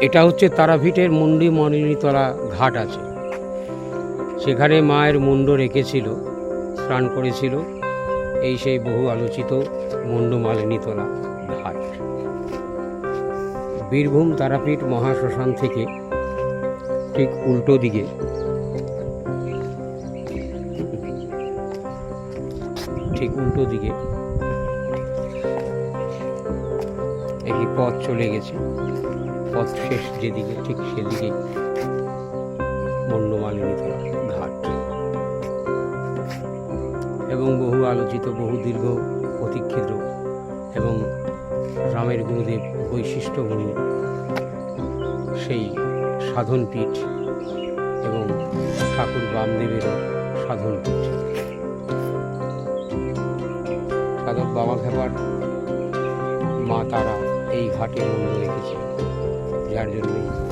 এটা হচ্ছে তারাপীঠের মুন্ডি মলিনীতলা ঘাট আছে। সেখানে মায়ের মুন্ড রেখেছিল, স্নান করেছিল এই সেই বহু আলোচিত মুন্ড মালিনীতলা ঘাট। বীরভূম তারাপীঠ মহাশ্মশান থেকে ঠিক উল্টো দিকে। ঠিক উল্টো দিকে। একটি পথ চলে গেছে। পথ শেষ যেদিকে, ঠিক সেদিকেই মন্ডমালিনীতলা ঘাট। এবং বহু আলোচিত, বহু দীর্ঘ প্রতীক্ষিত এবং রামের গুরুদেব বৈশিষ্ট্য গুরু সেই সাধন পীঠ এবং ঠাকুর বামদেবেরও সাধন পীঠ সাধক বাবা খেপার মা তারা এই ঘাটে মন্দ রেখেছে যার জন্যই